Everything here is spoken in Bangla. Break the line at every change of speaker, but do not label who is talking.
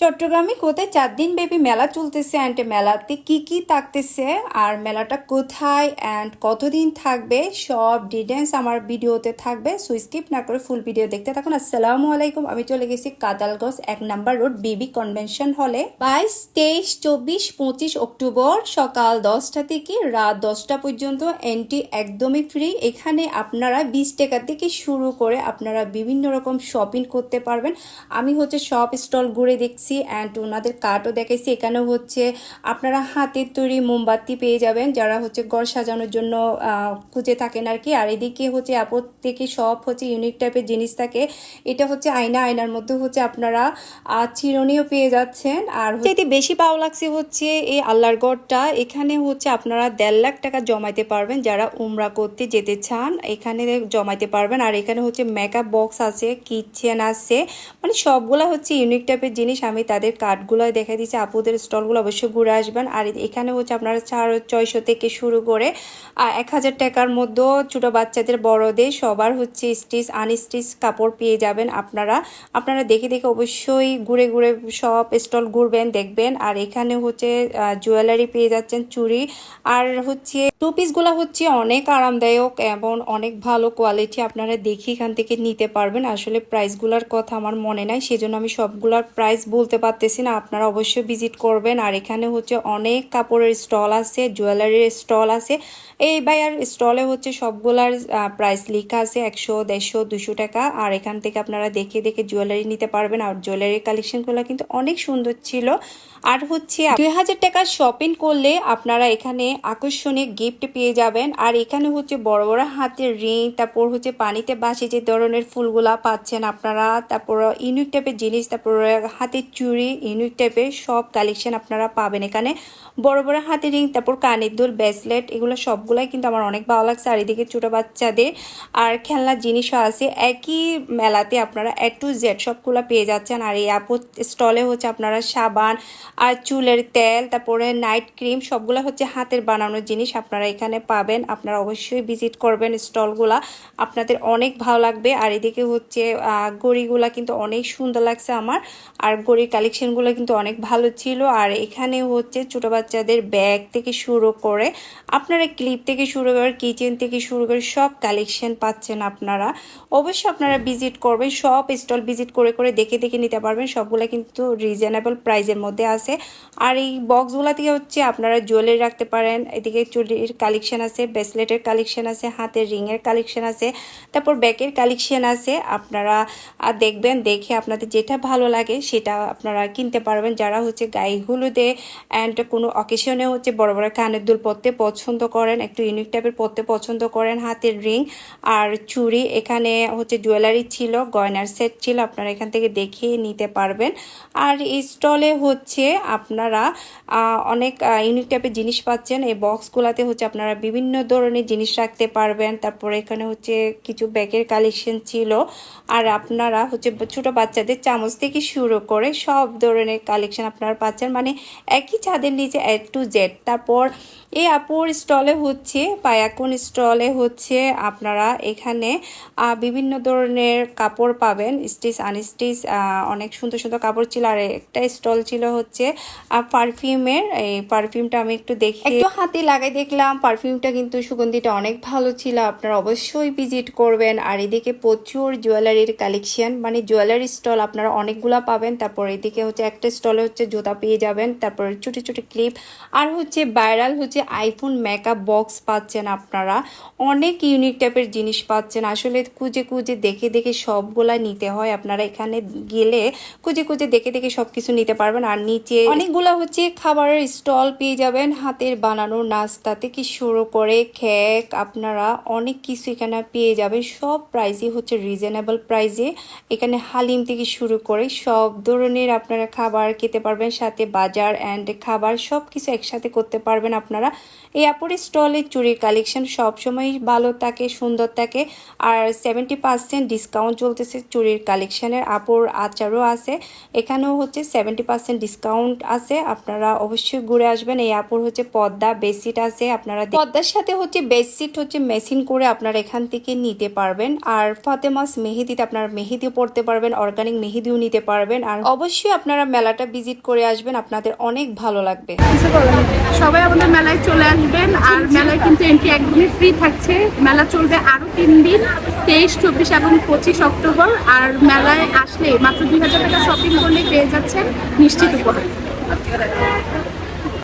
চট্টগ্রামে কোথায় চার দিন ব্যাপী মেলা চলতেছে অ্যান্ড মেলাতে কি কি থাকতেছে আর মেলাটা কোথায় অ্যান্ড কতদিন থাকবে সব ডিটেলস আমার ভিডিওতে থাকবে সো স্কিপ না করে ফুল ভিডিও দেখতে থাকুন। আসসালামু আলাইকুম, আমি চলে গেছি কাদালগঞ্জ এক নাম্বার রোড বিবি কনভেনশন হলে বাইশ, তেইশ, চব্বিশ, পঁচিশ অক্টোবর সকাল দশটা থেকে রাত দশটা পর্যন্ত এন্ট্রি একদমই ফ্রি এখানে আপনারা বিশ টাকা থেকে শুরু করে আপনারা বিভিন্ন রকম শপিং করতে পারবেন। আমি হচ্ছে সব স্টল ঘুরে দেখছি। অ্যান্ড ওনাদের কার্টও দেখাইছি। এখানেও হচ্ছে আপনারা হাতের তৈরি মোমবাতি পেয়ে যাবেন, যারা হচ্ছে ঘর সাজানোর জন্য খুঁজে থাকেন আর কি আর এদিকে হচ্ছে আপদ থেকে সব হচ্ছে ইউনিক টাইপের জিনিস থাকে। এটা হচ্ছে আয়না। আয়নার মধ্যে হচ্ছে আপনারা চিরুনিও পেয়ে যাচ্ছেন। আর যেটি বেশি ভালো লাগছে হচ্ছে এই আল্লাহর গড়টা এখানে হচ্ছে আপনারা দেড় লাখ টাকা জমাইতে পারবেন যারা উমরা করতে যেতে চান। এখানে জমাইতে পারবেন। আর এখানে হচ্ছে মেকআপ বক্স আছে কিচেন আছে। মানে সবগুলা হচ্ছে ইউনিক টাইপের জিনিস আমি তাদের কার্ডগুলো দেখা দিচ্ছি। আপুদের স্টলগুলো অবশ্যই ঘুরে আসবেন। আর এখানে হচ্ছে আপনারা চার, ছয়শো থেকে শুরু করে এক হাজার টাকার মধ্যেও ছোটো বাচ্চাদের, বড়দের সবার হচ্ছে স্টিচ, আনস্টিচ কাপড় পেয়ে যাবেন আপনারা। আপনারা দেখে দেখে অবশ্যই ঘুরে ঘুরে সব স্টল ঘুরবেন, দেখবেন। আর এখানে হচ্ছে জুয়েলারি পেয়ে যাচ্ছেন চুড়ি। আর হচ্ছে টু পিসগুলো হচ্ছে অনেক আরামদায়ক এবং অনেক ভালো কোয়ালিটি আপনারা দেখে এখান থেকে নিতে পারবেন। আসলে প্রাইসগুলোর কথা আমার মনে নাই, সেজন্য আমি সবগুলোর প্রাইস বলতে পারতেছি না, আপনারা অবশ্যই ভিজিট করবেন। আর এখানে হচ্ছে অনেক কাপড়ের স্টল আছে জুয়েলারির স্টল আছে। এই ভাইয়ার স্টলে হচ্ছে সবগুলার প্রাইস লেখা আছে একশো, দেড়শো, দুশো টাকা। আর এখান থেকে আপনারা দেখে দেখে জুয়েলারি নিতে পারবেন। আর জুয়েলারির কালেকশনগুলো কিন্তু অনেক সুন্দর ছিল। আর হচ্ছে দুই হাজার টাকার শপিং করলে আপনারা এখানে আকর্ষণীয় গিফট পেয়ে যাবেন। আর এখানে হচ্ছে বড় বড় হাতের রিং তারপর হচ্ছে পানিতে বাসি যে ধরনের ফুলগুলা পাচ্ছেন আপনারা, তারপর ইউনিক টাইপের জিনিস, তারপর হাতের চুড়ি ইউনিক টাইপের সব কালেকশন আপনারা পাবেন এখানে। বড় বড় হাতের রিং, তারপর কানের দুল ব্রেসলেট এগুলো সবগুলাই কিন্তু আমার অনেক ভালো লাগছে আর এদিকে ছোটো বাচ্চাদের। আর খেলনার জিনিসও আছে, একই মেলাতে আপনারা এ টু জেড সবগুলো পেয়ে যাচ্ছেন। আর এই আপদ স্টলে হচ্ছে আপনারা সাবান আর চুলের তেল, তারপরে নাইট ক্রিম সবগুলো হচ্ছে হাতের বানানোর জিনিস আপনারা এখানে পাবেন। আপনারা অবশ্যই ভিজিট করবেন স্টলগুলা আপনাদের অনেক ভালো লাগবে। আর এদিকে হচ্ছে গড়িগুলা কিন্তু অনেক সুন্দর লাগছে আমার। আর গড়ির কালেকশনগুলো কিন্তু অনেক ভালো ছিল। আর এখানে হচ্ছে ছোটো বাচ্চাদের ব্যাগ থেকে শুরু করে আপনারা ক্লিপ থেকে শুরু করে কিচেন থেকে শুরু করে সব কালেকশন পাচ্ছেন আপনারা। অবশ্যই আপনারা ভিজিট করবেন, সব স্টল ভিজিট করে করে দেখে দেখে নিতে পারবেন। সবগুলো কিন্তু রিজনেবল প্রাইজের মধ্যে আছে। আর এই বক্সগুলো থেকে হচ্ছে আপনারা জুয়েলারি রাখতে পারেন। এদিকে চুলির কালেকশন আছে ব্রেসলেটের কালেকশন আছে, হাতের রিংয়ের কালেকশন আছে, তারপর ব্যাগের কালেকশন আছে। আপনারা দেখবেন, দেখে আপনাদের যেটা ভালো লাগে সেটা আপনারা কিনতে পারবেন। যারা হচ্ছে গায়ে হলুদে অ্যান্ড কোনো অকেশনে হচ্ছে বড় বড় কানের দুল পরতে পছন্দ করেন, একটু ইউনিক টাইপের পরতে পছন্দ করেন, হাতের রিং আর চুড়ি, এখানে হচ্ছে জুয়েলারি ছিল, গয়নার সেট ছিল, আপনারা এখান থেকে দেখে নিতে পারবেন। আর এই স্টলে হচ্ছে আপনারা অনেক ইউনিক টাইপের জিনিস পাচ্ছেন, এই বক্সগুলোতে হচ্ছে আপনারা বিভিন্ন ধরনের জিনিস রাখতে পারবেন। তারপরে এখানে হচ্ছে কিছু ব্যাগের কালেকশন ছিল। আর আপনারা হচ্ছে ছোট বাচ্চাদের চামচ থেকে শুরু করে সব ধরনের কালেকশন আপনারা পাচ্ছেন। মানে একই ছাদের নিচে এ টু জেড তারপর এই আপুর স্টলে হচ্ছে, পায়াকুন স্টলে হচ্ছে আপনারা এখানে বিভিন্ন ধরনের কাপড় পাবেন। স্টিচ আনস্টিচ অনেক সুন্দর সুন্দর কাপড় ছিল। আর একটা স্টল ছিল হচ্ছে পারফিউমের এই পারফিউমটা আমি একটু দেখি একটু হাতে লাগাই দেখলাম। পারফিউমটা কিন্তু সুগন্ধিটা অনেক ভালো ছিল। আপনারা অবশ্যই ভিজিট করবেন। আর এদিকে প্রচুর জুয়েলারির কালেকশন মানে জুয়েলারি স্টল আপনারা অনেকগুলা পাবেন। তারপর এদিকে হচ্ছে একটা স্টলে হচ্ছে জুতা পেয়ে যাবেন, তারপর ছোটো ছোটো ক্লিপ আর হচ্ছে ভাইরাল হচ্ছে আইফোন মেকআপ বক্স পাচ্ছেন আপনারা। অনেক ইউনিক টাইপের জিনিস পাচ্ছেন। আসলে খুঁজে খুঁজে দেখে দেখে সবগুলা নিতে হয়। আপনারা এখানে গেলে খুঁজে খুঁজে দেখে দেখে সব কিছু নিতে পারবেন। আর নিচে অনেকগুলা হচ্ছে খাবারের স্টল পেয়ে যাবেন। হাতের বানানোর নাস্তা থেকে শুরু করে খেক আপনারা অনেক কিছু এখানে পেয়ে যাবেন। সব প্রাইসই হচ্ছে রিজনেবল প্রাইসে এখানে হালিম থেকে শুরু করে সব ধরনের আপনারা খাবার খেতে পারবেন, সাথে বাজার অ্যান্ড খাবার সব কিছু একসাথে করতে পারবেন আপনারা। এই আপুর স্টলে চুরির কালেকশন সবসময় ভালো থাকে, সুন্দর থাকে আর সেভেন্টি পার্সেন্ট ডিসকাউন্ট চলতেছে চুরির কালেকশনের আপুর আচারও আছে, এখানেও হচ্ছে সেভেন্টি পার্সেন্ট ডিসকাউন্ট আছে। আপনারা অবশ্যই ঘুরে আসবেন। এই আপুর হচ্ছে পদ্মা বেডশিট আছে, আপনারা পদ্মার সাথে হচ্ছে বেডশিট হচ্ছে মেশিন করে আপনারা এখান থেকে নিতে পারবেন। আর ফাতেমাস মেহেদিতে আপনারা মেহেদিও পড়তে পারবেন অর্গানিক মেহেদিও নিতে পারবেন। আর অবশ্যই অবশ্যই আপনারা মেলাটা ভিজিট করে আসবেন, আপনাদের অনেক ভালো লাগবে।
সবাই আমাদের মেলায় চলে আসবেন, আর মেলায় কিন্তু এন্ট্রি একদমই ফ্রি থাকছে। মেলা চলবে আরও তিন দিন, তেইশ, চব্বিশ এবং পঁচিশ অক্টোবর। আর মেলায় আসলে মাত্র দুই হাজার টাকা শপিং করলে পেয়ে যাচ্ছেন নিশ্চিত উপহার।